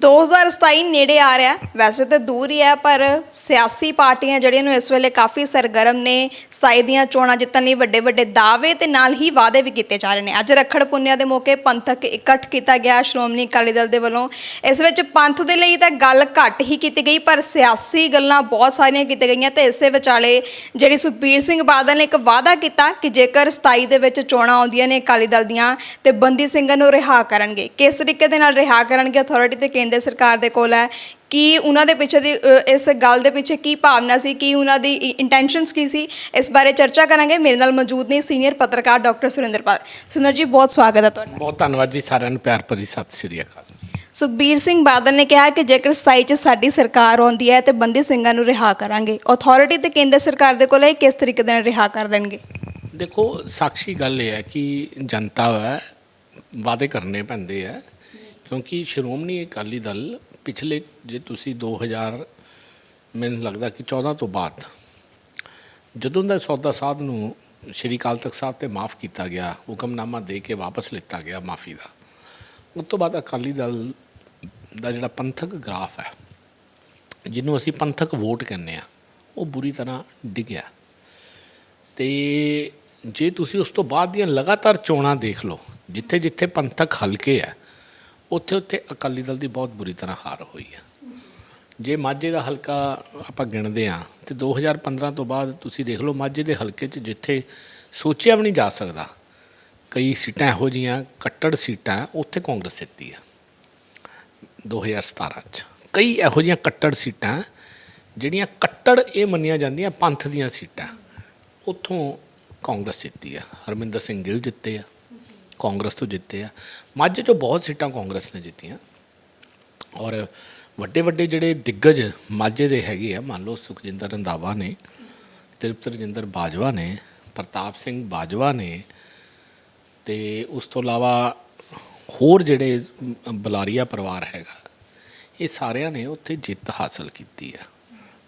2027 ਨੇੜੇ ਆ ਰਿਹਾ ਹੈ। ਵੈਸੇ ਤਾਂ ਦੂਰ ਹੀ ਹੈ, ਪਰ ਸਿਆਸੀ ਪਾਰਟੀਆਂ ਜਿਹੜੀਆਂ ਨੂੰ ਇਸ ਵੇਲੇ ਕਾਫੀ ਸਰਗਰਮ ਨੇ 27 ਦੀਆਂ ਚੋਣਾਂ ਜਿੱਤਣ ਲਈ ਵੱਡੇ ਵੱਡੇ ਦਾਅਵੇ ਤੇ ਨਾਲ ਹੀ ਵਾਅਦੇ ਵੀ ਕੀਤੇ ਜਾ ਰਹੇ ਨੇ। ਅੱਜ ਰੱਖੜ ਪੁੰਨਿਆ ਦੇ ਮੌਕੇ ਪੰਥਕ ਇਕੱਠ ਕੀਤਾ ਗਿਆ ਸ਼੍ਰੋਮਣੀ ਅਕਾਲੀ ਦਲ ਦੇ ਵੱਲੋਂ। ਇਸ ਵਿੱਚ ਪੰਥ ਦੇ ਲਈ ਤਾਂ ਗੱਲ ਘੱਟ ਹੀ ਕੀਤੀ ਗਈ, ਪਰ ਸਿਆਸੀ ਗੱਲਾਂ ਬਹੁਤ ਸਾਰੀਆਂ ਕੀਤੀਆਂ ਗਈਆਂ ਤੇ ਇਸੇ ਵਿਚਾਲੇ ਜਿਹੜੀ ਸੁਖਬੀਰ ਸਿੰਘ ਬਾਦਲ ਨੇ ਇੱਕ ਵਾਅਦਾ ਕੀਤਾ ਕਿ ਜੇਕਰ 27 ਦੇ ਵਿੱਚ ਚੋਣਾਂ ਆਉਂਦੀਆਂ ਨੇ ਅਕਾਲੀ ਦਲ ਦੀਆਂ ਤੇ ਬੰਦੀ ਸਿੰਘਾਂ ਨੂੰ ਰਿਹਾ ਕਰਨਗੇ। ਕਿਸ ਤਰੀਕੇ ਦੇ ਨਾਲ ਰਿਹਾ ਕਰਨਗੇ ਅਥਾਰਟੀ ਤੇ ਕੇਂਦਰ ਸਰਕਾਰ ਦੇ ਕੋਲ ਹੈ ਕੀ ਉਹਨਾਂ ਦੇ ਪਿੱਛੇ ਦੀ ਅ, ਇਸ ਗੱਲ ਦੇ ਪਿੱਛੇ ਕੀ ਭਾਵਨਾ ਸੀ ਕੀ ਉਹਨਾਂ ਦੀ ਇੰਟੈਂਸ਼ਨਸ ਕੀ ਸੀ ਇਸ ਬਾਰੇ ਚਰਚਾ ਕਰਾਂਗੇ। ਮੇਰੇ ਨਾਲ ਮੌਜੂਦ ਨੇ ਸੀਨੀਅਰ ਪੱਤਰਕਾਰ ਡਾਕਟਰ ਸੁਰਿੰਦਰਪਾਲ। ਸੁੰਦਰ ਜੀ ਬਹੁਤ ਸਵਾਗਤ ਹੈ ਤੁਹਾਡਾ। ਬਹੁਤ ਧੰਨਵਾਦ ਜੀ ਸਾਰਿਆਂ ਨੂੰ ਪਿਆਰ ਭਰੀ ਸਤਿ ਸ਼੍ਰੀ ਅਕਾਲ। ਸੁਖਬੀਰ ਸਿੰਘ ਬਾਦਲ ਨੇ ਕਿਹਾ ਕਿ ਜੇਕਰ 27 ਚ ਸਾਡੀ ਸਰਕਾਰ ਆਉਂਦੀ ਹੈ ਤੇ ਬੰਦੀ ਸਿੰਘਾਂ ਨੂੰ ਰਿਹਾ ਕਰਾਂਗੇ। ਅਥਾਰਟੀ ਤੇ ਕੇਂਦਰ ਸਰਕਾਰ ਦੇ ਕੋਲ ਇਹ ਕਿਸ ਤਰੀਕੇ ਦੇ ਨਾਲ ਰਿਹਾ ਕਰ ਦੇਣਗੇ? ਦੇਖੋ ਸਾਖੀ ਗੱਲ ਇਹ ਹੈ ਕਿ ਜਨਤਾ ਹੈ ਵਾਅਦੇ ਕਰਨੇ ਪੈਂਦੇ ਆ ਕਿਉਂਕਿ ਸ਼੍ਰੋਮਣੀ ਅਕਾਲੀ ਦਲ ਪਿਛਲੇ, ਜੇ ਤੁਸੀਂ 2000 ਮੈਨੂੰ ਲੱਗਦਾ ਕਿ 14 ਤੋਂ ਬਾਅਦ, ਜਦੋਂ ਦਾ ਸੌਦਾ ਸਾਧ ਨੂੰ ਸ਼੍ਰੀ ਅਕਾਲ ਤਖਤ ਸਾਹਿਬ ਤੇ ਮਾਫ ਕੀਤਾ ਗਿਆ, ਹੁਕਮਨਾਮਾ ਦੇ ਕੇ ਵਾਪਸ ਲਿੱਤਾ ਗਿਆ ਮਾਫੀ ਦਾ, ਉਸ ਤੋਂ ਬਾਅਦ ਅਕਾਲੀ ਦਲ ਦਾ ਜਿਹੜਾ ਪੰਥਕ ਗ੍ਰਾਫ ਹੈ, ਜਿਹਨੂੰ ਅਸੀਂ ਪੰਥਕ ਵੋਟ ਕਹਿੰਦੇ ਆ ਉਹ ਬੁਰੀ ਤਰ੍ਹਾਂ ਡਿੱਗਿਆ ਤੇ ਜੇ ਤੁਸੀਂ ਉਸ ਤੋਂ ਬਾਅਦ ਦੀਆਂ ਲਗਾਤਾਰ ਚੋਣਾਂ ਦੇਖ ਲਓ ਜਿੱਥੇ ਜਿੱਥੇ ਪੰਥਕ ਹਲਕੇ ਆ ਉੱਥੇ ਉੱਥੇ ਅਕਾਲੀ ਦਲ ਦੀ ਬਹੁਤ ਬੁਰੀ ਤਰ੍ਹਾਂ ਹਾਰ ਹੋਈ ਹੈ ਜੇ ਮਾਝੇ ਦਾ ਹਲਕਾ ਆਪਾਂ ਗਿਣਦੇ ਆ ਤੇ 2015 ਤੋਂ ਬਾਅਦ ਤੁਸੀਂ ਦੇਖ ਲਓ ਮਾਝੇ ਦੇ ਹਲਕੇ 'ਚ ਜਿੱਥੇ ਸੋਚਿਆ ਵੀ ਨਹੀਂ ਜਾ ਸਕਦਾ, ਕਈ ਸੀਟਾਂ ਇਹੋ ਜੀਆਂ ਕੱਟੜ ਸੀਟਾਂ, ਉੱਥੇ ਕਾਂਗਰਸ ਜਿੱਤੀ ਆ। 2017 ਚ ਕਈ ਇਹੋ ਜੀਆਂ ਕੱਟੜ ਸੀਟਾਂ, ਜਿਹੜੀਆਂ ਕੱਟੜ ਇਹ ਮੰਨੀਆਂ ਜਾਂਦੀਆਂ ਪੰਥ ਦੀਆਂ ਸੀਟਾਂ, ਉੱਥੋਂ ਕਾਂਗਰਸ ਜਿੱਤੀ ਆ। ਹਰਮਿੰਦਰ ਸਿੰਘ ਗਿੱਲ ਜਿੱਤੇ ਆ। ਕਾਂਗਰਸ ਤੋਂ ਜਿੱਤੇ ਆ ਮਾਝੇ ਚੋਂ ਬਹੁਤ ਸੀਟਾਂ ਕਾਂਗਰਸ ਨੇ ਜਿੱਤੀਆਂ ਔਰ ਵੱਡੇ ਵੱਡੇ ਜਿਹੜੇ ਦਿੱਗਜ ਮਾਝੇ ਦੇ ਹੈਗੇ ਆ ਮੰਨ ਲਓ ਸੁਖਜਿੰਦਰ ਰੰਧਾਵਾ ਨੇ ਤ੍ਰਿਪਤ ਰਜਿੰਦਰ ਬਾਜਵਾ ਨੇ ਪ੍ਰਤਾਪ ਸਿੰਘ ਬਾਜਵਾ ਨੇ ਤੇ ਉਸ ਤੋਂ ਇਲਾਵਾ ਹੋਰ ਜਿਹੜੇ ਅਮ, ਬੁਲਾਰੀਆ ਪਰਿਵਾਰ ਹੈਗਾ ਇਹ ਸਾਰਿਆਂ ਨੇ ਉੱਥੇ ਜਿੱਤ ਹਾਸਲ ਕੀਤੀ ਆ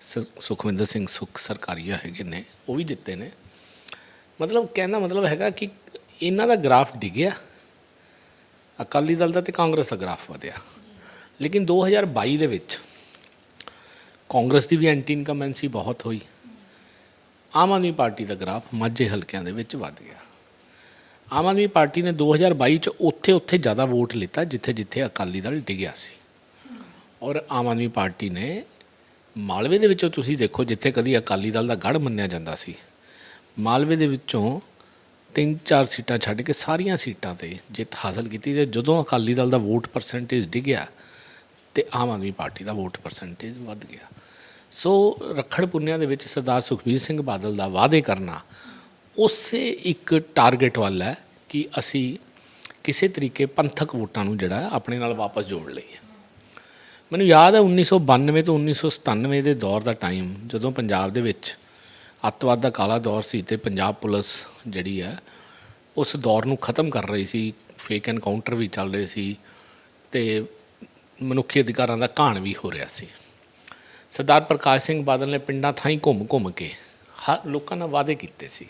ਸ- ਸੁਖਵਿੰਦਰ ਸਿੰਘ ਸੁਖ ਸਰਕਾਰੀਆ ਹੈਗੇ ਨੇ ਉਹ ਵੀ ਜਿੱਤੇ ਨੇ ਮਤਲਬ ਕਹਿਣ ਦਾ ਮਤਲਬ ਹੈਗਾ ਕਿ ਇਹਨਾਂ ਦਾ ਗ੍ਰਾਫ ਡਿੱਗਿਆ। ਅਕਾਲੀ ਦਲ ਦਾ ਤੇ ਕਾਂਗਰਸ ਦਾ ਗ੍ਰਾਫ ਵਧਿਆ। ਲੇਕਿਨ 2022 ਦੇ ਵਿੱਚ ਕਾਂਗਰਸ ਦੀ ਵੀ ਐਂਟੀ ਇਨਕਮੈਂਸੀ ਬਹੁਤ ਹੋਈ। ਆਮ ਆਦਮੀ ਪਾਰਟੀ ਦਾ ਗ੍ਰਾਫ ਮਾਝੇ ਹਲਕਿਆਂ ਦੇ ਵਿੱਚ ਵੱਧ ਗਿਆ। ਆਮ ਆਦਮੀ ਪਾਰਟੀ ਨੇ 2022 ਚ ਉੱਥੇ ਉੱਥੇ ਜ਼ਿਆਦਾ ਵੋਟ ਲਿੱਤਾ ਜਿੱਥੇ ਜਿੱਥੇ ਅਕਾਲੀ ਦਲ ਡਿੱਗਿਆ ਸੀ। ਔਰ ਆਮ ਆਦਮੀ ਪਾਰਟੀ ਨੇ ਮਾਲਵੇ ਦੇ ਵਿੱਚੋਂ ਤੁਸੀਂ ਦੇਖੋ, ਜਿੱਥੇ ਕਦੀ ਅਕਾਲੀ ਦਲ ਦਾ ਗੜ ਮੰਨਿਆ ਜਾਂਦਾ ਸੀ, ਮਾਲਵੇ ਦੇ ਵਿੱਚੋਂ ਤਿੰਨ ਚਾਰ ਸੀਟਾਂ ਛੱਡ ਕੇ ਸਾਰੀਆਂ ਸੀਟਾਂ ਤੇ ਜਿੱਤ ਹਾਸਲ ਕੀਤੀ ਤੇ ਜਦੋਂ ਅਕਾਲੀ ਦਲ ਦਾ ਵੋਟ ਪਰਸੈਂਟੇਜ ਡਿੱਗਿਆ ਤੇ ਆਮ ਆਦਮੀ ਪਾਰਟੀ ਦਾ ਵੋਟ ਪਰਸੈਂਟੇਜ ਵੱਧ ਗਿਆ। ਸੋ ਰੱਖੜ ਪੁੰਨਿਆ ਦੇ ਵਿੱਚ ਸਰਦਾਰ ਸੁਖਬੀਰ ਸਿੰਘ ਬਾਦਲ ਦਾ ਵਾਅਦੇ ਕਰਨਾ ਉਸੇ ਇੱਕ ਟਾਰਗੇਟ ਵੱਲ ਹੈ ਕਿ ਅਸੀਂ ਕਿਸੇ ਤਰੀਕੇ ਪੰਥਕ ਵੋਟਾਂ ਨੂੰ ਜਿਹੜਾ ਆਪਣੇ ਨਾਲ ਵਾਪਸ ਜੋੜ ਲਈਏ। ਮੈਨੂੰ ਯਾਦ ਹੈ 1992 ਤੋਂ 1997 ਦੇ ਦੌਰ ਦਾ ਟਾਈਮ ਜਦੋਂ ਪੰਜਾਬ ਦੇ ਵਿੱਚ ਅੱਤਵਾਦ ਦਾ ਕਾਲਾ ਦੌਰ ਸੀ ਤੇ ਪੰਜਾਬ ਪੁਲਿਸ ਜਿਹੜੀ ਹੈ, ਉਸ ਦੌਰ ਨੂੰ ਖਤਮ ਕਰ ਰਹੀ ਸੀ ਫੇਕ ਐਨਕਾਊਂਟਰ ਵੀ ਚੱਲ ਰਹੇ ਸੀ ਤੇ ਮਨੁੱਖੀ ਅਧਿਕਾਰਾਂ ਦਾ ਘਾਣ ਵੀ ਹੋ ਰਿਹਾ ਸੀ। ਸਰਦਾਰ ਪ੍ਰਕਾਸ਼ ਸਿੰਘ ਬਾਦਲ ਨੇ ਪਿੰਡਾਂ ਥਾਈਂ ਘੁੰਮ ਘੁੰਮ ਕੇ ਹਰ ਲੋਕਾਂ ਨਾਲ ਵਾਅਦੇ ਕੀਤੇ ਸੀ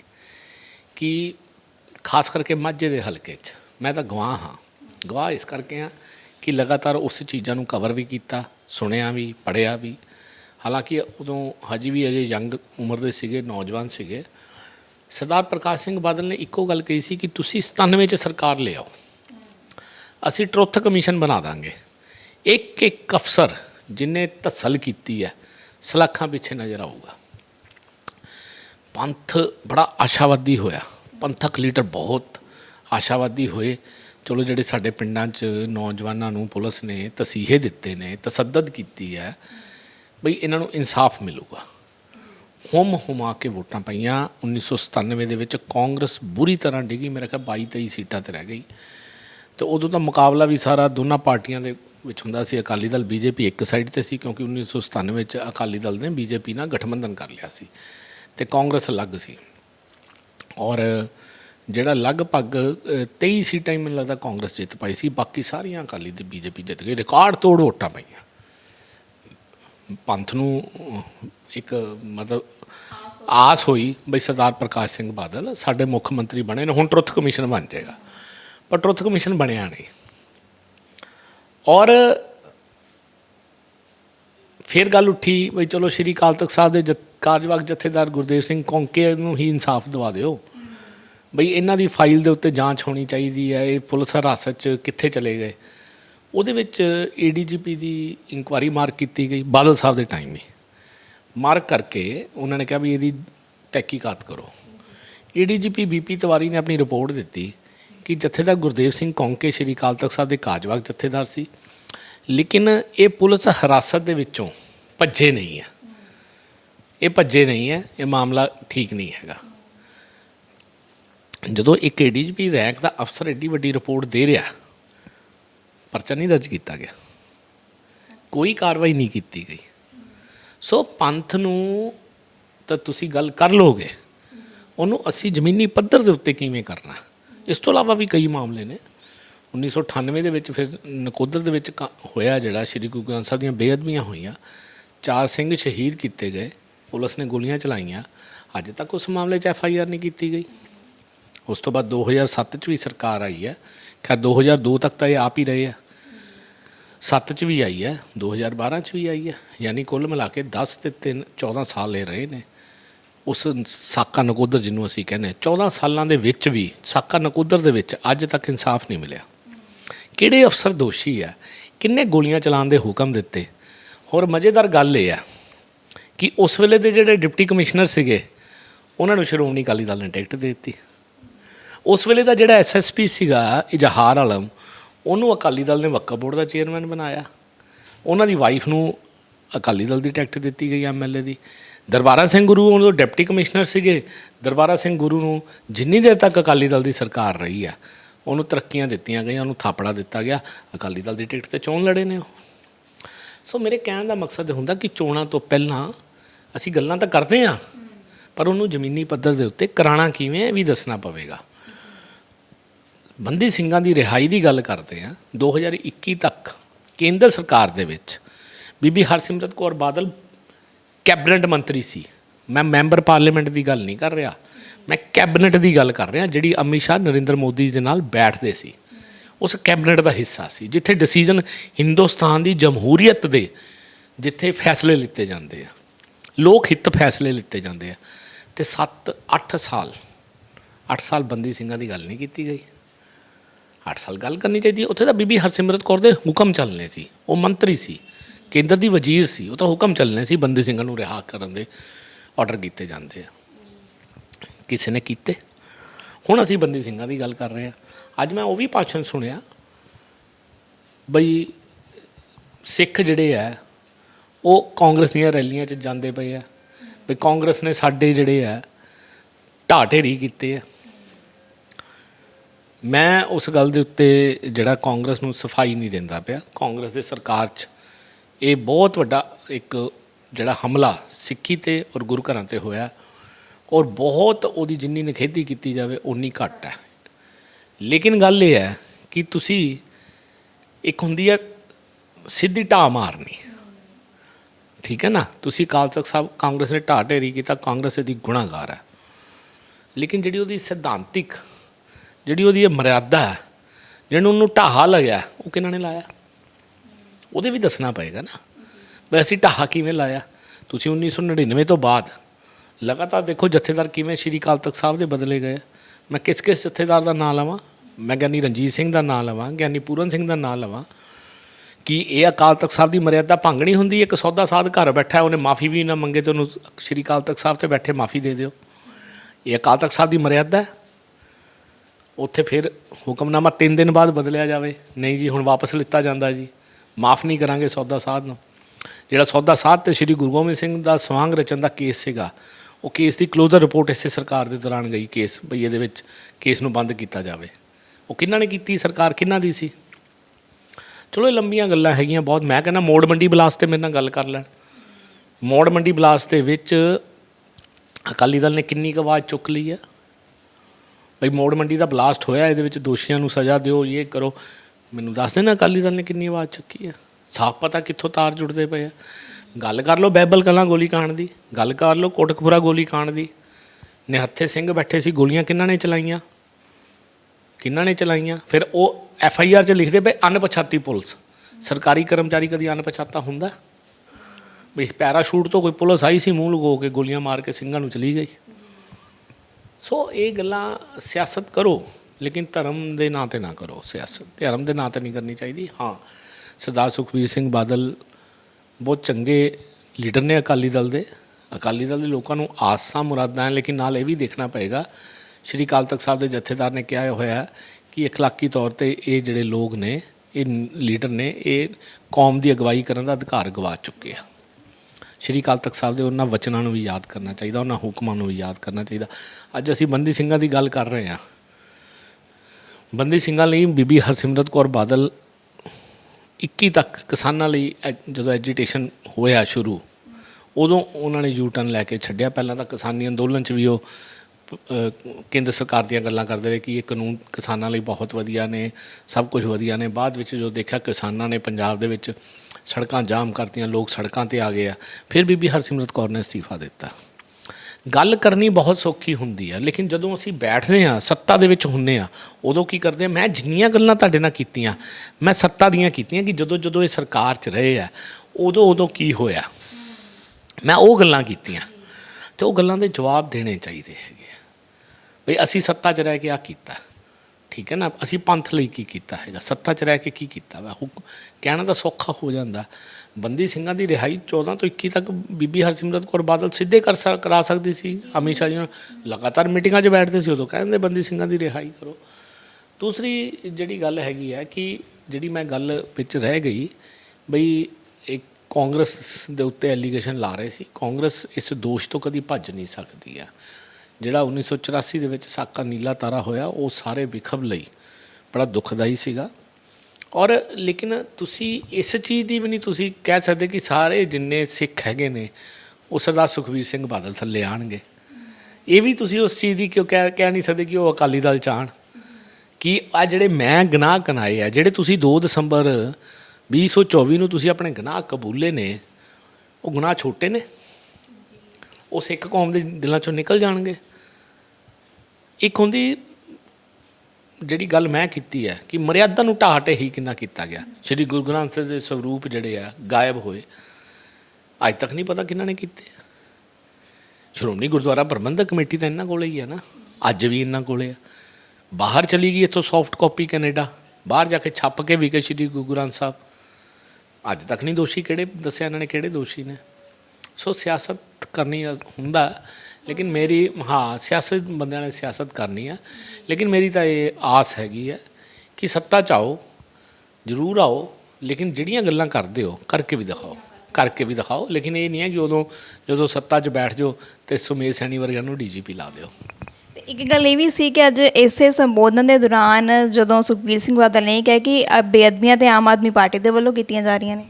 ਕਿ ਖਾਸ ਕਰਕੇ ਮਾਝੇ ਦੇ ਹਲਕੇ 'ਚ, ਮੈਂ ਤਾਂ ਗਵਾਹ ਹਾਂ। ਗਵਾਹ ਇਸ ਕਰਕੇ ਹਾਂ ਕਿ ਲਗਾਤਾਰ ਉਸ ਚੀਜ਼ਾਂ ਨੂੰ ਕਵਰ ਵੀ ਕੀਤਾ, ਸੁਣਿਆ ਵੀ ਪੜਿਆ ਵੀ। ਹਾਲਾਂਕਿ ਉਦੋਂ ਹਜੇ ਵੀ ਅਜੇ ਯੰਗ ਉਮਰ ਦੇ ਸੀਗੇ, ਨੌਜਵਾਨ ਸੀਗੇ। ਸਰਦਾਰ ਪ੍ਰਕਾਸ਼ ਸਿੰਘ ਬਾਦਲ ਨੇ ਇੱਕੋ ਗੱਲ ਕਹੀ ਸੀ ਕਿ ਤੁਸੀਂ 97 ਚ ਸਰਕਾਰ ਲਿਆਓ ਅਸੀਂ ਟਰੁੱਥ ਕਮਿਸ਼ਨ ਬਣਾ ਦਾਂਗੇ। ਇੱਕ ਇੱਕ ਅਫਸਰ ਜਿਨੇ ਤਸਲ ਕੀਤੀ ਹੈ, ਸਲਾਖਾਂ ਪਿੱਛੇ ਨਜ਼ਰ ਆਊਗਾ। ਪੰਥ ਬੜਾ ਆਸ਼ਾਵਾਦੀ ਹੋਇਆ। ਪੰਥਕ ਲੀਡਰ ਬਹੁਤ ਆਸ਼ਾਵਾਦੀ ਹੋਏ। ਚਲੋ ਜਿਹੜੇ ਸਾਡੇ ਪਿੰਡਾਂ 'ਚ ਨੌਜਵਾਨਾਂ ਨੂੰ ਪੁਲਿਸ ਨੇ ਤਸੀਹੇ ਦਿੱਤੇ ਨੇ, ਤਸੱਦਦ ਕੀਤੀ ਹੈ। ਬਈ ਇਹਨਾਂ ਨੂੰ ਇਨਸਾਫ ਮਿਲੂਗਾ। ਹੁਮ ਹੁਮਾ ਕੇ ਵੋਟਾਂ ਪਈਆਂ। 1997 ਦੇ ਵਿੱਚ ਕਾਂਗਰਸ ਬੁਰੀ ਤਰ੍ਹਾਂ ਡਿੱਗੀ। ਮੇਰੇ ਖਿਆਲ 22 23 ਸੀਟਾਂ ਤੇ ਰਹਿ ਗਈ। ਤੇ ਉਦੋਂ ਤਾਂ ਮੁਕਾਬਲਾ ਵੀ ਸਾਰਾ ਦੋਨਾਂ ਪਾਰਟੀਆਂ ਦੇ ਵਿੱਚ ਹੁੰਦਾ ਸੀ। ਅਕਾਲੀ ਦਲ ਬੀਜੇਪੀ ਇੱਕ ਸਾਈਡ ਤੇ ਸੀ ਕਿਉਂਕਿ 1997 ਵਿੱਚ ਅਕਾਲੀ ਦਲ ਨੇ ਬੀਜੇਪੀ ਨਾਲ ਗਠਬੰਧਨ ਕਰ ਲਿਆ ਸੀ। ਤੇ ਕਾਂਗਰਸ ਅਲੱਗ ਸੀ। ਔਰ ਜਿਹੜਾ ਲਗਭਗ ਅ, 23 ਸੀਟਾਂ ਹੀ ਮੈਨੂੰ ਲੱਗਦਾ ਕਾਂਗਰਸ ਜਿੱਤ ਪਾਈ ਸੀ। ਬਾਕੀ ਸਾਰੀਆਂ ਅਕਾਲੀ ਤੇ ਬੀਜੇਪੀ ਜਿੱਤ ਗਈ ਰਿਕਾਰਡ ਤੋੜ ਵੋਟਾਂ ਪਈਆਂ। ਪੰਥ ਨੂੰ ਇੱਕ ਮਤਲਬ ਆਸ ਹੋਈ ਬਈ ਸਰਦਾਰ ਪ੍ਰਕਾਸ਼ ਸਿੰਘ ਬਾਦਲ ਸਾਡੇ ਮੁੱਖ ਮੰਤਰੀ ਬਣੇ ਨੇ, ਹੁਣ ਟਰੁੱਥ ਕਮਿਸ਼ਨ ਬਣ ਜਾਏਗਾ। ਪਰ ਟਰੁੱਥ ਕਮਿਸ਼ਨ ਬਣਿਆ ਨਹੀਂ। ਔਰ ਫਿਰ ਗੱਲ ਉੱਠੀ ਬਈ ਚਲੋ ਸ਼੍ਰੀ ਅਕਾਲ ਤਖਤ ਸਾਹਿਬ ਦੇ ਜਥ- ਕਾਰਜਵਾਹਕ ਜਥੇਦਾਰ ਗੁਰਦੇਵ ਸਿੰਘ ਕੌਂਕੇ ਨੂੰ ਹੀ ਇਨਸਾਫ ਦਿਵਾ ਦਿਓ। ਬਈ ਇਹਨਾਂ ਦੀ ਫਾਈਲ ਦੇ ਉੱਤੇ ਜਾਂਚ ਹੋਣੀ ਚਾਹੀਦੀ ਹੈ, ਇਹ ਪੁਲਿਸ ਹਿਰਾਸਤ 'ਚ ਕਿੱਥੇ ਚਲੇ ਗਏ? ਉਹਦੇ ਵਿੱਚ ਏਡੀਜੀਪੀ ਦੀ ਇਨਕੁਆਰੀ ਮਾਰਕ ਕੀਤੀ ਗਈ, ਬਾਦਲ ਸਾਹਿਬ ਦੇ ਟਾਈਮ ਹੀ। ਮਾਰਕ ਕਰਕੇ ਉਹਨਾਂ ਨੇ ਕਿਹਾ ਵੀ ਇਹਦੀ ਤਹਿਕੀਕਾਤ ਕਰੋ। ਏਡੀਜੀਪੀ ਬੀਪੀ ਤਿਵਾਰੀ ਨੇ ਆਪਣੀ ਰਿਪੋਰਟ ਦਿੱਤੀ ਕਿ ਜਥੇਦਾਰ ਗੁਰਦੇਵ ਸਿੰਘ ਕੌਂਕੇ ਸ਼੍ਰੀ ਅਕਾਲ ਤਖਤ ਸਾਹਿਬ ਦੇ ਕਾਰਜਵਾਹਕ ਜਥੇਦਾਰ ਸੀ। ਲੇਕਿਨ ਇਹ ਪੁਲਿਸ ਹਿਰਾਸਤ ਦੇ ਵਿੱਚੋਂ ਭੱਜੇ ਨਹੀਂ ਹੈ। ਇਹ ਭੱਜੇ ਨਹੀਂ ਹੈ, ਇਹ ਮਾਮਲਾ ਠੀਕ ਨਹੀਂ ਹੈਗਾ। ਜਦੋਂ ਇੱਕ ਏਡੀਜੀਪੀ ਰੈਂਕ ਦਾ ਅਫਸਰ ਐਡੀ ਵੱਡੀ ਰਿਪੋਰਟ ਦੇ ਰਿਹਾ ਪਰਚਾ ਨਹੀਂ ਦਰਜ ਕੀਤਾ ਗਿਆ। ਕੋਈ ਕਾਰਵਾਈ ਨਹੀਂ ਕੀਤੀ ਗਈ। ਸੋ ਪੰਥ ਨੂੰ ਤਾਂ ਤੁਸੀਂ ਗੱਲ ਕਰ ਲੋਗੇ ਉਹਨੂੰ ਅਸੀਂ ਜ਼ਮੀਨੀ ਪੱਧਰ ਦੇ ਉੱਤੇ ਕਿਵੇਂ ਕਰਨਾ? ਇਸ ਤੋਂ ਇਲਾਵਾ ਵੀ ਕਈ ਮਾਮਲੇ ਨੇ। 1998 ਦੇ ਵਿੱਚ ਫਿਰ ਨਕੋਦਰ ਦੇ ਵਿੱਚ ਕ- ਹੋਇਆ ਜਿਹੜਾ ਸ਼੍ਰੀ ਗੁਰੂ ਗ੍ਰੰਥ ਸਾਹਿਬ ਦੀਆਂ ਬੇਅਦਬੀਆਂ ਹੋਈਆਂ। ਚਾਰ ਸਿੰਘ ਸ਼ਹੀਦ ਕੀਤੇ ਗਏ। ਪੁਲਿਸ ਨੇ ਗੋਲੀਆਂ ਚਲਾਈਆਂ। ਅੱਜ ਤੱਕ ਉਸ ਮਾਮਲੇ 'ਚ ਐਫ ਆਈ ਆਰ ਨਹੀਂ ਕੀਤੀ ਗਈ। ਉਸ ਤੋਂ ਬਾਅਦ 2007 ਚ ਵੀ ਸਰਕਾਰ ਆਈ ਹੈ। ਖੈਰ 2002 ਤੱਕ ਤਾਂ ਇਹ ਆਪ ਹੀ ਰਹੇ ਆ। 7 ਚ ਵੀ ਆਈ ਹੈ 2012 ਚ ਵੀ ਆਈ ਹੈ ਯਾਨੀ ਕੁੱਲ ਮਿਲਾ ਕੇ 10 ਤੇ 3 14 ਸਾਲ ਲੈ ਰਹੇ ਨੇ। ਉਸ ਸਾਕਾ ਨਕੋਦਰ ਜਿਹਨੂੰ ਅਸੀਂ ਕਹਿੰਦੇ ਹਾਂ, 14 ਸਾਲਾਂ ਦੇ ਵਿੱਚ ਵੀ ਸਾਕਾ ਨਕੋਦਰ ਦੇ ਵਿੱਚ ਅੱਜ ਤੱਕ ਇਨਸਾਫ ਨਹੀਂ ਮਿਲਿਆ। ਕਿਹੜੇ ਅਫਸਰ ਦੋਸ਼ੀ ਆ ਕਿੰਨੇ ਗੋਲੀਆਂ ਚਲਾਉਣ ਦੇ ਹੁਕਮ ਦਿੱਤੇ? ਹੋਰ ਮਜ਼ੇਦਾਰ ਗੱਲ ਇਹ ਆ ਕਿ ਉਸ ਵੇਲੇ ਦੇ ਜਿਹੜੇ ਡਿਪਟੀ ਕਮਿਸ਼ਨਰ ਸੀਗੇ ਉਹਨਾਂ ਨੂੰ ਸ਼੍ਰੋਮਣੀ ਅਕਾਲੀ ਦਲ ਨੇ ਟਿਕਟ ਦੇ ਦਿੱਤੀ। ਉਸ ਵੇਲੇ ਦਾ ਜਿਹੜਾ ਐਸਐਸਪੀ ਸੀਗਾ ਇਜਹਾਰ ਆਲਮ ਉਹਨੂੰ ਅਕਾਲੀ ਦਲ ਨੇ ਵਕਫ ਬੋਰਡ ਦਾ ਚੇਅਰਮੈਨ ਬਣਾਇਆ। ਉਹਨਾਂ ਦੀ ਵਾਈਫ ਨੂੰ ਅਕਾਲੀ ਦਲ ਦੀ ਟਿਕਟ ਦਿੱਤੀ ਗਈ ਐਮਐਲਏ ਦੀ। ਦਰਬਾਰਾ ਸਿੰਘ ਗੁਰੂ ਉਹ ਡਿਪਟੀ ਕਮਿਸ਼ਨਰ ਸੀਗੇ। ਦਰਬਾਰਾ ਸਿੰਘ ਗੁਰੂ ਨੂੰ ਜਿੰਨੀ ਦੇਰ ਤੱਕ ਅਕਾਲੀ ਦਲ ਦੀ ਸਰਕਾਰ ਰਹੀ ਆ, ਉਹਨੂੰ ਤਰੱਕੀਆਂ ਦਿੱਤੀਆਂ ਗਈਆਂ, ਉਹਨੂੰ ਥਾਪੜਾ ਦਿੱਤਾ ਗਿਆ। ਅਕਾਲੀ ਦਲ ਦੀ ਟਿਕਟ ਤੇ ਚੋਣ ਲੜੇ ਨੇ ਉਹ। ਸੋ ਮੇਰੇ ਕਹਿਣ ਦਾ ਮਕਸਦ ਇਹ ਹੁੰਦਾ ਕਿ ਚੋਣਾਂ ਤੋਂ ਪਹਿਲਾਂ ਅਸੀਂ ਗੱਲਾਂ ਤਾਂ ਕਰਦੇ ਹਾਂ, ਪਰ ਉਹਨੂੰ ਜ਼ਮੀਨੀ ਪੱਧਰ ਦੇ ਉੱਤੇ ਕਰਾਣਾ ਕਿਵੇਂ ਇਹ ਵੀ ਦੱਸਣਾ ਪਵੇਗਾ। ਬੰਦੀ ਸਿੰਘਾਂ ਦੀ ਰਿਹਾਈ ਦੀ ਗੱਲ ਕਰਦੇ ਹਾਂ 2021 ਤੱਕ ਕੇਂਦਰ ਸਰਕਾਰ ਦੇ ਵਿੱਚ ਬੀਬੀ ਹਰਸਿਮਰਤ ਕੌਰ ਬਾਦਲ ਕੈਬਨਿਟ ਮੰਤਰੀ ਸੀ। ਮੈਂ ਮੈਂਬਰ ਪਾਰਲੀਮੈਂਟ ਦੀ ਗੱਲ ਨਹੀਂ ਕਰ ਰਿਹਾ, ਮੈਂ ਕੈਬਨਿਟ ਦੀ ਗੱਲ ਕਰ ਰਿਹਾ ਜਿਹੜੀ ਅਮਿਤ ਸ਼ਾਹ, ਨਰਿੰਦਰ ਮੋਦੀ ਦੇ ਨਾਲ ਬੈਠਦੇ ਸੀ। ਉਸ ਕੈਬਨਿਟ ਦਾ ਹਿੱਸਾ ਸੀ, ਜਿੱਥੇ ਡਿਸੀਜਨ ਹਿੰਦੁਸਤਾਨ ਦੀ ਜਮਹੂਰੀਅਤ ਦੇ ਜਿੱਥੇ ਫੈਸਲੇ ਲਿੱਤੇ ਜਾਂਦੇ ਆ, ਲੋਕ ਹਿੱਤ ਫੈਸਲੇ ਲਿੱਤੇ ਜਾਂਦੇ ਆ। ਤੇ 7 8 ਸਾਲ 8 ਸਾਲ ਬੰਦੀ ਸਿੰਘਾਂ ਦੀ ਗੱਲ ਨਹੀਂ ਕੀਤੀ ਗਈ। 8 ਸਾਲ ਗੱਲ ਕਰਨੀ ਚਾਹੀਦੀ ਉੱਥੇ ਤਾਂ ਬੀਬੀ ਹਰਸਿਮਰਤ ਕੌਰ ਦੇ ਹੁਕਮ ਚੱਲਨੇ ਸੀ। ਉਹ ਮੰਤਰੀ ਸੀ। ਕੇਂਦਰ ਦੀ ਵਜ਼ੀਰ ਸੀ। ਉਹ ਤਾਂ ਹੁਕਮ ਚੱਲਨੇ ਸੀ ਬੰਦੀ ਸਿੰਘਾਂ ਨੂੰ ਰਿਹਾ ਕਰਨ ਦੇ ਆਰਡਰ ਕੀਤੇ ਜਾਂਦੇ ਆ। ਕਿਸੇ ਨੇ ਕੀਤੇ। ਹੁਣ ਅਸੀਂ ਬੰਦੀ ਸਿੰਘਾਂ ਦੀ ਗੱਲ ਕਰ ਰਹੇ ਹਾਂ। ਅੱਜ ਮੈਂ ਉਹ ਵੀ ਭਾਸ਼ਣ ਸੁਣਿਆ। ਬਈ ਸਿੱਖ ਜਿਹੜੇ ਆ, ਉਹ ਕਾਂਗਰਸ ਦੀਆਂ ਰੈਲੀਆਂ 'ਚ ਜਾਂਦੇ ਪਏ ਆ। ਵੀ ਕਾਂਗਰਸ ਨੇ ਸਾਡੇ ਜਿਹੜੇ ਆ, ਢਾਹ ਢੇਰੀ ਕੀਤੇ ਆ। ਮੈਂ ਉਸ ਗੱਲ ਦੇ ਉੱਤੇ ਜਿਹੜਾ ਕਾਂਗਰਸ ਨੂੰ ਸਫ਼ਾਈ ਨਹੀਂ ਦਿੰਦਾ ਪਿਆ। ਕਾਂਗਰਸ ਦੇ ਸਰਕਾਰ 'ਚ ਇਹ ਬਹੁਤ ਵੱਡਾ ਇੱਕ ਜਿਹੜਾ ਹਮਲਾ ਸਿੱਖੀ ਤੇ ਔਰ ਗੁਰੂ ਘਰਾਂ ਤੇ ਹੋਇਆ ਔਰ ਬਹੁਤ ਉਹਦੀ ਜਿੰਨੀ ਨਿਖੇਧੀ ਕੀਤੀ ਜਾਵੇ ਉਨੀ ਘੱਟ ਹੈ। ਲੇਕਿਨ ਗੱਲ ਇਹ ਹੈ ਕਿ ਤੁਸੀਂ ਇੱਕ ਹੁੰਦੀ ਹੈ ਸਿੱਧੀ ਢਾਹ ਮਾਰਨੀ। ਠੀਕ ਹੈ ਨਾ? ਤੁਸੀਂ ਅਕਾਲ ਤਖਤ ਸਾਹਿਬ ਕਾਂਗਰਸ ਨੇ ਢਾਹ ਢੇਰੀ ਕੀਤਾ, ਕਾਂਗਰਸ ਇਹਦੀ ਗੁਨਾਹਗਾਰ ਹੈ। ਲੇਕਿਨ ਜਿਹੜੀ ਉਹਦੀ ਸਿਧਾਂਤਿਕ ਜਿਹੜੀ ਉਹਦੀ ਇਹ ਮਰਿਆਦਾ ਹੈ, ਜਿਹਨੂੰ ਉਹਨੂੰ ਢਾਹਾ ਲੱਗਿਆ, ਉਹ ਕਿਹਨਾਂ ਨੇ ਲਾਇਆ? ਉਹਦੇ ਵੀ ਦੱਸਣਾ ਪਏਗਾ ਨਾ। ਵੈਸੇ ਅਸੀਂ ਢਾਹਾ ਕਿਵੇਂ ਲਾਇਆ? ਤੁਸੀਂ 1999 ਤੋਂ ਬਾਅਦ ਲਗਾਤਾਰ ਦੇਖੋ ਜਥੇਦਾਰ ਕਿਵੇਂ ਸ਼੍ਰੀ ਅਕਾਲ ਤਖਤ ਸਾਹਿਬ ਦੇ ਬਦਲੇ ਗਏ। ਮੈਂ ਕਿਸ ਕਿਸ ਜਥੇਦਾਰ ਦਾ ਨਾਮ ਲਵਾਂ? ਮੈਂ ਗਿਆਨੀ ਰਣਜੀਤ ਸਿੰਘ ਦਾ ਨਾਮ ਲਵਾਂ, ਗਿਆਨੀ ਪੂਰਨ ਸਿੰਘ ਦਾ ਨਾਮ ਲਵਾਂ। ਕਿ ਇਹ ਅਕਾਲ ਤਖਤ ਸਾਹਿਬ ਦੀ ਮਰਿਆਦਾ ਭੰਗਣੀ ਹੁੰਦੀ? ਇੱਕ ਸੌਦਾ ਸਾਧ ਘਰ ਬੈਠਾ ਉਹਨੇ ਮਾਫੀ ਵੀ ਨਾ ਮੰਗੇ ਤੇ ਉਹਨੂੰ ਸ਼੍ਰੀ ਅਕਾਲ ਤਖਤ ਸਾਹਿਬ ਤੇ ਬੈਠੇ ਮਾਫੀ ਦੇ ਦਿਓ। ਇਹ ਅਕਾਲ ਤਖਤ ਸਾਹਿਬ ਦੀ ਮਰਿਆਦਾ ਹੈ। ਉੱਥੇ ਫਿਰ ਹੁਕਮਨਾਮਾ 3 ਦਿਨ ਬਾਅਦ ਬਦਲਿਆ ਜਾਵੇ। ਨਹੀਂ ਜੀ, ਹੁਣ ਵਾਪਸ ਲਿੱਤਾ ਜਾਂਦਾ ਜੀ। ਮਾਫ ਨਹੀਂ ਕਰਾਂਗੇ ਸੌਦਾ ਸਾਧ ਨੂੰ। ਜਿਹੜਾ ਸੌਦਾ ਸਾਧ ਤੇ ਸ੍ਰੀ ਗੁਰੂ ਗੋਬਿੰਦ ਸਿੰਘ ਦਾ ਸਵਾਂਗ ਰਚਨ ਦਾ ਕੇਸ ਸੀਗਾ, ਉਹ ਕੇਸ ਦੀ ਕਲੋਜ਼ਰ ਰਿਪੋਰਟ ਇਸੇ ਸਰਕਾਰ ਦੇ ਦੌਰਾਨ ਗਈ ਕੇਸ, ਬਈ ਇਹਦੇ ਵਿੱਚ ਕੇਸ ਨੂੰ ਬੰਦ ਕੀਤਾ ਜਾਵੇ। ਉਹ ਕਿਹਨਾਂ ਨੇ ਕੀਤੀ? ਸਰਕਾਰ ਕਿਹਨਾਂ ਦੀ ਸੀ? ਚਲੋ ਇਹ ਲੰਬੀਆਂ ਗੱਲਾਂ ਹੈਗੀਆਂ ਬਹੁਤ। ਮੈਂ ਕਹਿੰਦਾ ਮੋੜ ਮੰਡੀ ਬਲਾਸ ਤੇ ਮੇਰੇ ਨਾਲ ਗੱਲ ਕਰ ਲੈਣ। ਮੋੜ ਮੰਡੀ ਬਲਾਸ ਦੇ ਵਿੱਚ ਅਕਾਲੀ ਦਲ ਨੇ ਕਿੰਨੀ ਕੁ ਆਵਾਜ਼ ਚੁੱਕ ਲਈ ਹੈ? ਬਈ ਮੋੜ ਮੰਡੀ ਦਾ ਬਲਾਸਟ ਹੋਇਆ, ਇਹਦੇ ਵਿੱਚ ਦੋਸ਼ੀਆਂ ਨੂੰ ਸਜ਼ਾ ਦਿਓ, ਇਹ ਕਰੋ। ਮੈਨੂੰ ਦੱਸ ਦੇਣਾ ਅਕਾਲੀ ਦਲ ਨੇ ਕਿੰਨੀ ਆਵਾਜ਼ ਚੱਕੀ ਹੈ ਸਾਫ਼ ਪਤਾ ਕਿੱਥੋਂ ਤਾਰ ਜੁੜਦੇ ਪਏ ਆ। ਗੱਲ ਕਰ ਲਓ ਬੈਬਲ ਕਲਾਂ ਗੋਲੀ ਕਾਂਡ ਦੀ, ਗੱਲ ਕਰ ਲਓ ਕੋਟਕਪੁਰਾ ਗੋਲੀ ਕਾਂਡ ਦੀ। ਨਿਹੱਥੇ ਸਿੰਘ ਬੈਠੇ ਸੀ, ਗੋਲੀਆਂ ਕਿਹਨਾਂ ਨੇ ਚਲਾਈਆਂ? ਕਿਹਨਾਂ ਨੇ ਚਲਾਈਆਂ? ਫਿਰ ਉਹ ਐਫ ਆਈ ਆਰ 'ਚ ਲਿਖਦੇ ਪਏ, ਅਣਪਛਾਤੀ ਪੁਲਿਸ। ਸਰਕਾਰੀ ਕਰਮਚਾਰੀ ਕਦੀ ਅਣਪਛਾਤਾ ਹੁੰਦਾ? ਵੀ ਪੈਰਾਸ਼ੂਟ ਤੋਂ ਕੋਈ ਪੁਲਿਸ ਆਈ ਸੀ ਮੂੰਹ ਲਗੋ ਕੇ ਗੋਲੀਆਂ ਮਾਰ ਕੇ ਸਿੰਘਾਂ ਨੂੰ ਚਲੀ ਗਈ? ਸੋ ਇਹ ਗੱਲਾਂ ਸਿਆਸਤ ਕਰੋ ਲੇਕਿਨ ਧਰਮ ਦੇ ਨਾਂ ਤੇ ਨਾ ਕਰੋ ਸਿਆਸਤ ਧਰਮ ਦੇ ਨਾਂ ਤੇ ਨਹੀਂ ਕਰਨੀ ਚਾਹੀਦੀ ਹਾਂ ਸਰਦਾਰ ਸੁਖਬੀਰ ਸਿੰਘ ਬਾਦਲ ਬਹੁਤ ਚੰਗੇ ਲੀਡਰ ਨੇ ਅਕਾਲੀ ਦਲ ਦੇ ਅਕਾਲੀ ਦਲ ਦੇ ਲੋਕਾਂ ਨੂੰ ਆਸਾਂ ਮੁਰਾਦਾਂ ਹੈ ਲੇਕਿਨ ਨਾਲ ਇਹ ਵੀ ਦੇਖਣਾ ਪਏਗਾ ਸ਼੍ਰੀ ਅਕਾਲ ਤਖਤ ਸਾਹਿਬ ਦੇ ਜਥੇਦਾਰ ਨੇ ਕਿਹਾ ਹੋਇਆ ਹੈ ਕਿ اخلاقی ਤੌਰ ਤੇ ਇਹ ਜਿਹੜੇ ਲੋਕ ਨੇ ਇਹ ਲੀਡਰ ਨੇ ਇਹ ਕੌਮ ਦੀ ਅਗਵਾਈ ਕਰਨ ਦਾ ਅਧਿਕਾਰ ਗਵਾ ਚੁੱਕੇ ਆ ਸ਼੍ਰੀ ਅਕਾਲ ਤਖਤ ਸਾਹਿਬ ਦੇ ਉਹਨਾਂ ਵਚਨਾਂ ਨੂੰ ਵੀ ਯਾਦ ਕਰਨਾ ਚਾਹੀਦਾ, ਉਹਨਾਂ ਹੁਕਮਾਂ ਨੂੰ ਵੀ ਯਾਦ ਕਰਨਾ ਚਾਹੀਦਾ। ਅੱਜ ਅਸੀਂ ਬੰਦੀ ਸਿੰਘਾਂ ਦੀ ਗੱਲ ਕਰ ਰਹੇ ਹਾਂ। ਬੰਦੀ ਸਿੰਘਾਂ ਲਈ ਬੀਬੀ ਹਰਸਿਮਰਤ ਕੌਰ ਬਾਦਲ 21 ਤੱਕ ਕਿਸਾਨਾਂ ਲਈ ਐ- ਜਦੋਂ ਐਜੀਟੇਸ਼ਨ ਹੋਇਆ ਸ਼ੁਰੂ, ਉਦੋਂ ਉਹਨਾਂ ਨੇ ਯੂ ਟਰਨ ਲੈ ਕੇ ਛੱਡਿਆ। ਪਹਿਲਾਂ ਤਾਂ ਕਿਸਾਨੀ ਅੰਦੋਲਨ 'ਚ ਵੀ ਉਹ ਕੇਂਦਰ ਸਰਕਾਰ ਦੀਆਂ ਗੱਲਾਂ ਕਰਦੇ ਰਹੇ ਕਿ ਇਹ ਕਾਨੂੰਨ ਕਿਸਾਨਾਂ ਲਈ ਬਹੁਤ ਵਧੀਆ ਨੇ, ਸਭ ਕੁਝ ਵਧੀਆ ਨੇ। ਬਾਅਦ ਵਿੱਚ ਜੋ ਦੇਖਿਆ ਕਿਸਾਨਾਂ ਨੇ ਪੰਜਾਬ ਦੇ ਵਿੱਚ ਸੜਕਾਂ ਜਾਮ ਕਰਤੀਆਂ, ਲੋਕ ਸੜਕਾਂ ਤੇ ਆ ਗਏ ਆ। ਫਿਰ ਬੀਬੀ ਹਰਸਿਮਰਤ ਕੌਰ ਨੇ ਅਸਤੀਫਾ ਦਿੱਤਾ। ਗੱਲ ਕਰਨੀ ਬਹੁਤ ਸੌਖੀ ਹੁੰਦੀ ਆ, ਲੇਕਿਨ ਜਦੋਂ ਅਸੀਂ ਬੈਠਦੇ ਆ ਸੱਤਾ ਦੇ ਵਿੱਚ ਹੁੰਨੇ ਆ, ਉਦੋਂ ਕੀ ਕਰਦੇ ਆ? ਮੈਂ ਜਿੰਨੀਆਂ ਗੱਲਾਂ ਤੁਹਾਡੇ ਨਾਲ ਕੀਤੀਆਂ, ਮੈਂ ਸੱਤਾ ਦੀਆਂ ਕੀਤੀਆਂ ਕਿ ਜਦੋਂ ਜਦੋਂ ਇਹ ਸਰਕਾਰ 'ਚ ਰਹੇ ਆ, ਉਦੋਂ ਉਦੋਂ ਕੀ ਹੋਇਆ? ਮੈਂ ਉਹ ਗੱਲਾਂ ਕੀਤੀਆਂ, ਤੇ ਉਹ ਗੱਲਾਂ ਦੇ ਜਵਾਬ ਦੇਣੇ ਚਾਹੀਦੇ ਹੈਗੇ ਆ। ਵੀ ਅਸੀਂ ਸੱਤਾ 'ਚ ਰਹਿ ਕੇ ਆ ਕੀਤਾ। ਠੀਕ ਹੈ ਨਾ? ਅਸੀਂ ਪੰਥ ਲਈ ਕੀ ਕੀਤਾ ਹੈਗਾ? ਸੱਤਾ 'ਚ ਰਹਿ ਕੇ ਕੀ ਕੀਤਾ ਵਾ? ਹੁਕ- ਕਹਿਣਾ ਤਾਂ ਸੌਖਾ ਹੋ ਜਾਂਦਾ। ਬੰਦੀ ਸਿੰਘਾਂ ਦੀ ਰਿਹਾਈ 14 ਤੋਂ 21 ਤੱਕ ਬੀਬੀ ਹਰਸਿਮਰਤ ਕੌਰ ਬਾਦਲ ਸਿੱਧੇ ਕਰ ਸਕ- ਕਰਾ ਸਕਦੀ ਸੀ। ਅਮਿਤ ਸ਼ਾਹ ਜੀ ਨਾਲ ਲਗਾਤਾਰ ਮੀਟਿੰਗਾਂ 'ਚ ਬੈਠਦੇ ਸੀ ਉਦੋਂ। ਕਹਿੰਦੇ ਬੰਦੀ ਸਿੰਘਾਂ ਦੀ ਰਿਹਾਈ ਕਰੋ। ਦੂਸਰੀ ਜਿਹੜੀ ਗੱਲ ਹੈਗੀ ਹੈ ਕਿ ਜਿਹੜੀ ਮੈਂ ਗੱਲ ਵਿੱਚ ਰਹਿ ਗਈ, ਬਈ ਇੱਕ ਕਾਂਗਰਸ ਦੇ ਉੱਤੇ ਐਲੀਗੇਸ਼ਨ ਲਾ ਰਹੇ ਸੀ। ਕਾਂਗਰਸ ਇਸ ਦੋਸ਼ ਤੋਂ ਕਦੀ ਭੱਜ ਨਹੀਂ ਸਕਦੀ ਆ। ਜਿਹੜਾ 1984 ਦੇ ਵਿੱਚ ਸਾਕਾ ਨੀਲਾ ਤਾਰਾ ਹੋਇਆ, ਉਹ ਸਾਰੇ ਵਿਖਬ ਲਈ ਬੜਾ ਦੁਖਦਾਈ ਸੀਗਾ। ਔਰ ਲੇਕਿਨ ਤੁਸੀਂ ਇਸ ਚੀਜ਼ ਦੀ ਵੀ ਨਹੀਂ ਤੁਸੀਂ ਕਹਿ ਸਕਦੇ ਕਿ ਸਾਰੇ ਜਿੰਨੇ ਸਿੱਖ ਹੈਗੇ ਨੇ, ਉਹ ਸਰਦਾਰ ਸੁਖਬੀਰ ਸਿੰਘ ਬਾਦਲ ਥੱਲੇ ਆਣਗੇ। ਇਹ ਵੀ ਤੁਸੀਂ ਉਸ ਚੀਜ਼ ਦੀ ਕਿਉਂ ਕਹਿ ਕਹਿ ਨਹੀਂ ਸਕਦੇ ਕਿ ਉਹ ਅਕਾਲੀ ਦਲ ਚ ਆਣ? ਕਿ ਆ ਜਿਹੜੇ ਮੈਂ ਗੁਨਾਹ ਕਨਾਏ ਆ, ਜਿਹੜੇ ਤੁਸੀਂ 2 ਦਸੰਬਰ 2024 ਨੂੰ ਤੁਸੀਂ ਆਪਣੇ ਗੁਨਾਹ ਕਬੂਲੇ ਨੇ, ਉਹ ਗੁਨਾਹ ਛੋਟੇ ਨੇ? ਉਹ ਸਿੱਖ ਕੌਮ ਦੇ ਦਿਲਾਂ ਚੋਂ ਨਿਕਲ ਜਾਣਗੇ? ਇੱਕ ਹੁੰਦੀ ਜਿਹੜੀ ਗੱਲ ਮੈਂ ਕੀਤੀ ਹੈ ਕਿ ਮਰਿਆਦਾ ਨੂੰ ਢਾਹ ਹੀ ਕਿੰਨਾ ਕੀਤਾ ਗਿਆ? ਸ੍ਰੀ ਗੁਰੂ ਗ੍ਰੰਥ ਸਾਹਿਬ ਦੇ ਸਰੂਪ ਜਿਹੜੇ ਆ, ਗਾਇਬ ਹੋਏ। ਅੱਜ ਤੱਕ ਨਹੀਂ ਪਤਾ ਕਿੰਨਾ ਨੇ ਕੀਤੇ ਸ਼੍ਰੋਮਣੀ ਗੁਰਦੁਆਰਾ ਪ੍ਰਬੰਧਕ ਕਮੇਟੀ ਤਾਂ ਇਹਨਾਂ ਕੋਲੇ ਹੀ ਹੈ ਨਾ। ਅੱਜ ਵੀ ਇਹਨਾਂ ਕੋਲੇ ਆ। ਬਾਹਰ ਚਲੀ ਗਈ ਇੱਥੋਂ ਸੌਫਟ ਕਾਪੀ ਕੈਨੇਡਾ। ਬਾਹਰ ਜਾ ਕੇ ਛੱਪ ਕੇ ਵਿਕੇ ਸ੍ਰੀ ਗੁਰੂ ਗ੍ਰੰਥ ਸਾਹਿਬ। ਅੱਜ ਤੱਕ ਨਹੀਂ ਦੋਸ਼ੀ ਕਿਹੜੇ ਦੱਸਿਆ ਇਹਨਾਂ ਨੇ ਕਿਹੜੇ ਦੋਸ਼ੀ ਨੇ। ਸੋ ਸਿਆਸਤ ਕਰਨੀ ਹੁੰਦਾ ਲੇਕਿਨ ਮੇਰੀ ਹਾਂ ਸਿਆਸਤ ਬੰਦਿਆਂ ਨੇ ਸਿਆਸਤ ਕਰਨੀ ਆ। ਲੇਕਿਨ ਮੇਰੀ ਤਾਂ ਇਹ ਆਸ ਹੈਗੀ ਹੈ ਕਿ ਸੱਤਾ ਚਾਓ ਜ਼ਰੂਰ ਆਓ ਲੇਕਿਨ ਜਿਹੜੀਆਂ ਗੱਲਾਂ ਕਰਦੇ ਹੋ ਕਰਕੇ ਵੀ ਦਿਖਾਓ ਕਰਕੇ ਵੀ ਦਿਖਾਓ। ਲੇਕਿਨ ਇਹ ਨਹੀਂ ਹੈ ਕਿ ਉਦੋਂ ਜਦੋਂ ਸੱਤਾ 'ਚ ਬੈਠ ਜਾਓ ਤੇ ਸੁਮੇਧ ਸੈਣੀ ਵਰਗਿਆਂ ਨੂੰ ਡੀਜੀਪੀ ਲਾ ਦਿਓ। ਤੇ ਇੱਕ ਗੱਲ ਇਹ ਵੀ ਸੀ ਕਿ ਅੱਜ ਇਸੇ ਸੰਬੋਧਨ ਦੇ ਦੌਰਾਨ ਜਦੋਂ ਸੁਖਬੀਰ ਸਿੰਘ ਬਾਦਲ ਨੇ ਕਿਹਾ ਕਿ ਬੇਅਦਬੀਆਂ ਤੇ ਆਮ ਆਦਮੀ ਪਾਰਟੀ ਦੇ ਵੱਲੋਂ ਕੀਤੀਆਂ ਜਾ ਰਹੀਆਂ ਨੇ।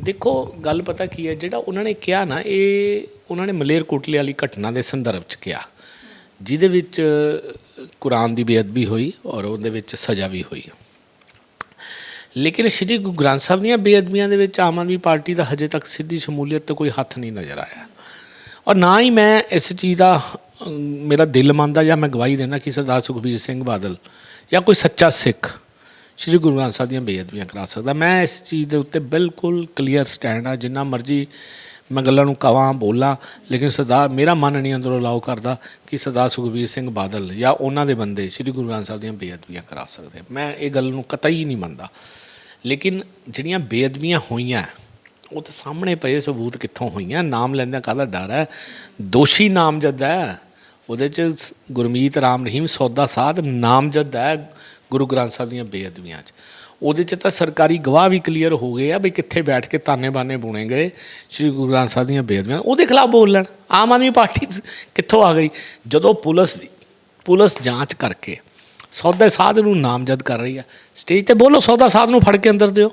ਦੇਖੋ ਗੱਲ ਪਤਾ ਕੀ ਹੈ ਜਿਹੜਾ ਉਹਨਾਂ ਨੇ ਕਿਹਾ ਨਾ ਇਹ ਉਹਨਾਂ ਨੇ ਮਲੇਰ ਕੋਟਲੇ ਵਾਲੀ ਘਟਨਾ ਦੇ ਸੰਦਰਭ 'ਚ ਕਿਹਾ, ਜਿਹਦੇ ਵਿੱਚ ਕੁਰਾਨ ਦੀ ਬੇਅਦਬੀ ਹੋਈ ਔਰ ਉਹਦੇ ਵਿੱਚ ਸਜ਼ਾ ਵੀ ਹੋਈ। ਲੇਕਿਨ ਸ਼੍ਰੀ ਗੁਰੂ ਗ੍ਰੰਥ ਸਾਹਿਬ ਦੀਆਂ ਬੇਅਦਬੀਆਂ ਦੇ ਵਿੱਚ ਆਮ ਆਦਮੀ ਪਾਰਟੀ ਦਾ ਹਜੇ ਤੱਕ ਸਿੱਧੀ ਸ਼ਮੂਲੀਅਤ ਤੇ ਕੋਈ ਹੱਥ ਨਹੀਂ ਨਜ਼ਰ ਆਇਆ। ਔਰ ਨਾ ਹੀ ਮੈਂ ਇਸ ਚੀਜ਼ ਦਾ ਮੇਰਾ ਦਿਲ ਮੰਨਦਾ ਜਾਂ ਮੈਂ ਗਵਾਹੀ ਦੇਣਾ ਕਿ ਸਰਦਾਰ ਸੁਖਬੀਰ ਸਿੰਘ ਬਾਦਲ ਜਾਂ ਕੋਈ ਸੱਚਾ ਸਿੱਖ ਸ਼੍ਰੀ ਗੁਰੂ ਗ੍ਰੰਥ ਸਾਹਿਬ ਦੀਆਂ ਬੇਅਦਬੀਆਂ ਕਰਾ ਸਕਦਾ। ਮੈਂ ਇਸ ਚੀਜ਼ ਦੇ ਉੱਤੇ ਬਿਲਕੁਲ ਕਲੀਅਰ ਸਟੈਂਡ ਆ, ਜਿੰਨਾ ਮਰਜ਼ੀ ਮੈਂ ਗੱਲਾਂ ਨੂੰ ਕਵਾਂ, ਬੋਲਾਂ, ਲੇਕਿਨ ਸਰਦਾਰ ਮੇਰਾ ਮਨ ਨਹੀਂ ਅੰਦਰੋਂ ਅਲਾਉ ਕਰਦਾ ਕਿ ਸਰਦਾਰ ਸੁਖਬੀਰ ਸਿੰਘ ਬਾਦਲ ਜਾਂ ਉਹਨਾਂ ਦੇ ਬੰਦੇ ਸ਼੍ਰੀ ਗੁਰੂ ਗ੍ਰੰਥ ਸਾਹਿਬ ਦੀਆਂ ਬੇਅਦਬੀਆਂ ਕਰਾ ਸਕਦੇ। ਮੈਂ ਇਹ ਗੱਲ ਨੂੰ ਕਤਈ ਨਹੀਂ ਮੰਨਦਾ। ਲੇਕਿਨ ਜਿਹੜੀਆਂ ਬੇਅਦਬੀਆਂ ਹੋਈਆਂ, ਉਹ ਤਾਂ ਸਾਹਮਣੇ ਪਏ ਸਬੂਤ ਕਿੱਥੋਂ ਹੋਈਆਂ? ਨਾਮ ਲੈਂਦਿਆਂ ਕਾਹਦਾ ਡਰ ਹੈ? ਦੋਸ਼ੀ ਨਾਮਜ਼ਦ ਹੈ। ਉਹਦੇ ਚ ਸ- ਗੁਰਮੀਤ ਰਾਮ ਰਹੀਮ ਸੌਦਾ ਸਾਧ ਨਾਮਜ਼ਦ ਹੈ ਗੁਰੂ ਗ੍ਰੰਥ ਸਾਹਿਬ ਦੀਆਂ ਬੇਅਦਬੀਆਂ 'ਚ। ਉਹਦੇ ਚ ਤਾਂ ਸਰਕਾਰੀ ਗਵਾਹ ਵੀ ਕਲੀਅਰ ਹੋ ਗਏ ਆ ਵੀ ਕਿੱਥੇ ਬੈਠ ਕੇ ਤਾਨੇ ਬਾਨੇ ਬੁਣੇ ਗਏ, ਸ੍ਰੀ ਗੁਰੂ ਗ੍ਰੰਥ ਸਾਹਿਬ ਦੀਆਂ ਬੇਦਬੀਆਂ ਉਹਦੇ ਖਿਲਾਫ ਬੋਲ ਲੈਣ ਆਮ ਆਦਮੀ ਪਾਰਟੀ ਕਿੱਥੋਂ ਆ ਗਈ? ਜਦੋਂ ਪੁਲਿਸ ਦੀ, ਪੁਲਿਸ ਜਾਂਚ ਕਰਕੇ ਸੌਦਾ ਸਾਧ ਨੂੰ ਨਾਮਜ਼ਦ ਕਰ ਰਹੀ ਆ ਸਟੇਜ ਤੇ ਬੋਲੋ, ਸੌਦਾ ਸਾਧ ਨੂੰ ਫੜ ਕੇ ਅੰਦਰ ਦਿਓ।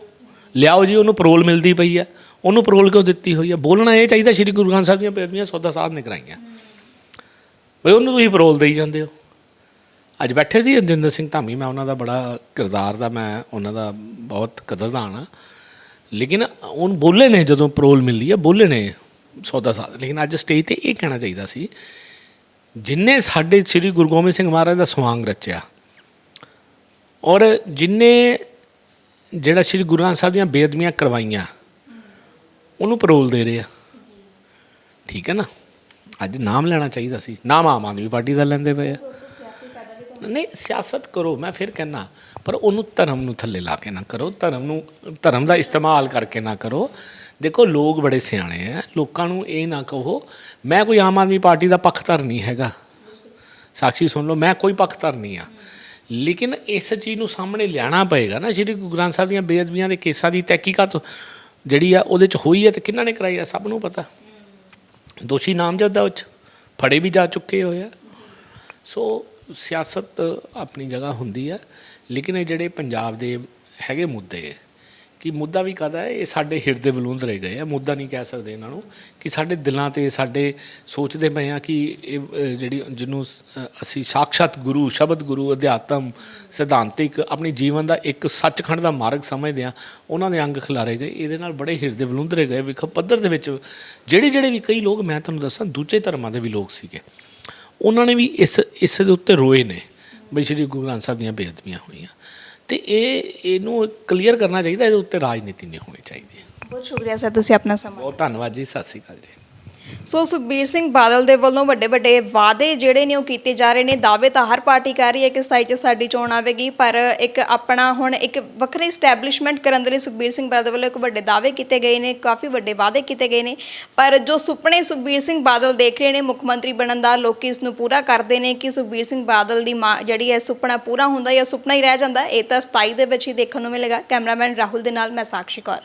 ਲਿਆਓ ਜੀ, ਉਹਨੂੰ ਪਰੋਲ ਮਿਲਦੀ ਪਈ ਆ। ਉਹਨੂੰ ਪਰੋਲ ਕਿਉਂ ਦਿੱਤੀ ਹੋਈ ਆ? ਬੋਲਣਾ ਇਹ ਚਾਹੀਦਾ ਸ਼੍ਰੀ ਗੁਰੂ ਗ੍ਰੰਥ ਸਾਹਿਬ ਦੀਆਂ ਬੇਅਦਬੀਆਂ, ਸੌਦਾ ਸਾਧ ਨੇ ਕਰਾਈਆਂ। ਬਈ ਉਹਨੂੰ ਤੁਸੀਂ ਪਰੋਲ ਦੇਈ ਜਾਂਦੇ ਹੋ। ਅੱਜ ਬੈਠੇ ਸੀ ਰਜਿੰਦਰ ਸਿੰਘ ਧਾਮੀ, ਮੈਂ ਉਹਨਾਂ ਦਾ ਬੜਾ ਕਿਰਦਾਰ ਦਾ, ਮੈਂ ਉਹਨਾਂ ਦਾ ਬਹੁਤ ਕਦਰਦਾਨ ਆ। ਲੇਕਿਨ ਉਹ ਬੋਲੇ ਨੇ, ਜਦੋਂ ਪਰੋਲ ਮਿਲੀ ਆ, ਬੋਲੇ ਨੇ ਸੌਦਾ ਸਾਧ। ਲੇਕਿਨ ਅੱਜ ਸਟੇਜ ਤੇ ਇਹ ਕਹਿਣਾ ਚਾਹੀਦਾ ਸੀ ਜਿਨਨੇ ਸਾਡੇ ਸ੍ਰੀ ਗੁਰੂ ਗੋਬਿੰਦ ਸਿੰਘ ਮਹਾਰਾਜ ਦਾ ਸਵਾਂਗ ਰਚਿਆ, ਔਰ ਜਿਨਨੇ ਜਿਹੜਾ ਸ੍ਰੀ ਗੁਰੂ ਗ੍ਰੰਥ ਸਾਹਿਬ ਦੀਆਂ ਬੇਅਦਬੀਆਂ ਕਰਵਾਈਆਂ, ਉਹਨੂੰ ਪਰੋਲ ਦੇ ਰਹੇ ਆ। ਠੀਕ ਹੈ ਨਾ? ਅੱਜ ਨਾਮ ਲੈਣਾ ਚਾਹੀਦਾ ਸੀ। ਨਾਮ ਆਮ ਆਦਮੀ ਪਾਰਟੀ ਦਾ ਲੈਂਦੇ ਪਏ ਆ। ਨਹੀਂ, ਸਿਆਸਤ ਕਰੋ, ਮੈਂ ਫਿਰ ਕਹਿਣਾ ਪਰ ਉਹਨੂੰ ਧਰਮ ਨੂੰ ਥੱਲੇ ਲਾ ਕੇ ਨਾ ਕਰੋ, ਧਰਮ ਨੂੰ, ਧਰਮ ਦਾ ਇਸਤੇਮਾਲ ਕਰਕੇ ਨਾ ਕਰੋ। ਦੇਖੋ, ਲੋਕ ਬੜੇ ਸਿਆਣੇ ਆ ਲੋਕਾਂ ਨੂੰ ਇਹ ਨਾ ਕਹੋ, ਮੈਂ ਕੋਈ ਆਮ ਆਦਮੀ ਪਾਰਟੀ ਦਾ ਪੱਖਧਰ ਨਹੀਂ ਹੈਗਾ। ਸਾਖੀ ਸੁਣ ਲਓ, ਮੈਂ ਕੋਈ ਪੱਖਧਰ ਨਹੀਂ ਆ। ਲੇਕਿਨ ਇਸ ਚੀਜ਼ ਨੂੰ ਸਾਹਮਣੇ ਲਿਆਣਾ ਪਏਗਾ ਨਾ, ਸ਼੍ਰੀ ਗੁਰੂ ਗ੍ਰੰਥ ਸਾਹਿਬ ਦੀਆਂ ਬੇਅਦਬੀਆਂ ਦੇ ਕੇਸਾਂ ਦੀ ਤਹਿਕੀਕਾਤ ਜਿਹੜੀ ਆ, ਉਹਦੇ ਚ ਹੋਈ ਹੈ ਤੇ ਕਿਹਨਾਂ ਨੇ ਕਰਾਈ ਆ, ਸਭ ਨੂੰ ਪਤਾ। ਦੋਸ਼ੀ ਨਾਮਜ਼ਦ ਆ ਉਹ 'ਚ, ਫੜੇ ਵੀ ਜਾ ਚੁੱਕੇ ਹੋਏ ਆ। ਸੋ ਸਿਆਸਤ ਆਪਣੀ ਜਗ੍ਹਾ ਹੁੰਦੀ ਆ ਲੇਕਿਨ ਇਹ ਜਿਹੜੇ ਪੰਜਾਬ ਦੇ ਹੈਗੇ ਮੁੱਦੇ ਕਿ ਮੁੱਦਾ ਵੀ ਕਹਦਾ ਹੈ? ਇਹ ਸਾਡੇ ਹਿਰਦੇ ਬਲੂੰਦਰੇ ਗਏ ਆ। ਮੁੱਦਾ ਨਹੀਂ ਕਹਿ ਸਕਦੇ ਇਹਨਾਂ ਨੂੰ ਕਿ ਸਾਡੇ ਦਿਲਾਂ ਤੇ ਸਾਡੇ ਸੋਚਦੇ ਪਏ ਆ ਕਿ ਇਹ ਜਿਹੜੀ ਜਿਹਨੂੰ ਅਸੀਂ ਸਾਖਸ਼ਾਤ ਗੁਰੂ, ਸ਼ਬਦ ਗੁਰੂ, ਅਧਿਆਤਮ, ਸਿਧਾਂਤਿਕ, ਆਪਣੀ ਜੀਵਨ ਦਾ ਇੱਕ ਸੱਚਖੰਡ ਦਾ ਮਾਰਗ ਸਮਝਦੇ ਆ ਉਹਨਾਂ ਦੇ ਅੰਗ ਖਿਲਾਰੇ ਗਏ। ਇਹਦੇ ਨਾਲ ਬੜੇ ਹਿਰਦੇ ਬਲੂੰਦਰੇ ਗਏ। ਵਿਖ, ਪੱਧਰ ਦੇ ਵਿੱਚ ਜਿਹੜੇ ਜਿਹੜੇ ਵੀ ਕਈ ਲੋਕ, ਮੈਂ ਤੁਹਾਨੂੰ ਦੱਸਾਂ, ਦੂਜੇ ਧਰਮਾਂ ਦੇ ਵੀ ਲੋਕ ਸੀਗੇ। ਉਹਨਾਂ ਨੇ ਵੀ ਇਸ ਇਸ ਦੇ ਉੱਤੇ ਰੋਏ ਨੇ ਬਈ ਸ਼੍ਰੀ ਗੁਰੂ ਗ੍ਰੰਥ ਸਾਹਿਬ ਦੀਆਂ ਬੇਅਦਬੀਆਂ ਹੋਈਆਂ। ਤੇ ਇਹ ਇਹਨੂੰ ਕਲੀਅਰ ਕਰਨਾ ਚਾਹੀਦਾ ਇਹਦੇ ਉੱਤੇ ਰਾਜਨੀਤੀ ਨਹੀਂ ਹੋਣੀ ਚਾਹੀਦੀ। ਬਹੁਤ ਸ਼ੁਕਰੀਆ ਸਰ ਤੁਸੀਂ ਆਪਣਾ ਸਮਾਂ ਬਹੁਤ ਧੰਨਵਾਦ ਜੀ ਸਤਿ ਸ਼੍ਰੀ ਅਕਾਲ ਜੀ। ਸੋ ਸੁਖਬੀਰ ਸਿੰਘ ਬਾਦਲ ਦੇ ਵੱਲੋਂ ਵੱਡੇ ਵੱਡੇ ਵਾਅਦੇ ਜਿਹੜੇ ਨੇ ਉਹ ਕੀਤੇ ਜਾ ਰਹੇ ਨੇ। ਦਾਅਵੇ ਤਾਂ ਹਰ ਪਾਰਟੀ ਕਰ ਰਹੀ ਹੈ ਕਿ ਸਤਾਈ 'ਚ ਸਾਡੀ ਚੋਣ ਆਵੇਗੀ, ਪਰ ਇੱਕ ਆਪਣਾ ਹੁਣ ਇੱਕ ਵੱਖਰੀ ਸਟੈਬਲਿਸ਼ਮੈਂਟ ਕਰਨ ਦੇ ਲਈ ਸੁਖਬੀਰ ਸਿੰਘ ਬਾਦਲ ਵੱਲੋਂ ਇੱਕ ਵੱਡੇ ਦਾਅਵੇ ਕੀਤੇ ਗਏ ਨੇ, ਕਾਫੀ ਵੱਡੇ ਵਾਅਦੇ ਕੀਤੇ ਗਏ ਨੇ। ਪਰ ਜੋ ਸੁਪਨੇ ਸੁਖਬੀਰ ਸਿੰਘ ਬਾਦਲ ਦੇਖ ਰਹੇ ਨੇ, ਮੁੱਖ ਮੰਤਰੀ ਬਣਨ ਦਾ, ਲੋਕੀ ਇਸ ਨੂੰ ਪੂਰਾ ਕਰਦੇ ਨੇ ਕਿ ਸੁਖਬੀਰ ਸਿੰਘ ਬਾਦਲ ਦੀ ਮਾਂ ਜਿਹੜੀ ਹੈ, ਸੁਪਨਾ ਪੂਰਾ ਹੁੰਦਾ ਜਾਂ ਸੁਪਨਾ ਹੀ ਰਹਿ ਜਾਂਦਾ, ਇਹ ਤਾਂ 27 ਦੇ ਵਿੱਚ ਹੀ ਦੇਖਣ ਨੂੰ ਮਿਲੇਗਾ। ਕੈਮਰਾਮੈਨ ਰਾਹੁਲ ਦੇ ਨਾਲ ਮੈਂ ਸਾਕਸ਼ੀ ਕੌਰ।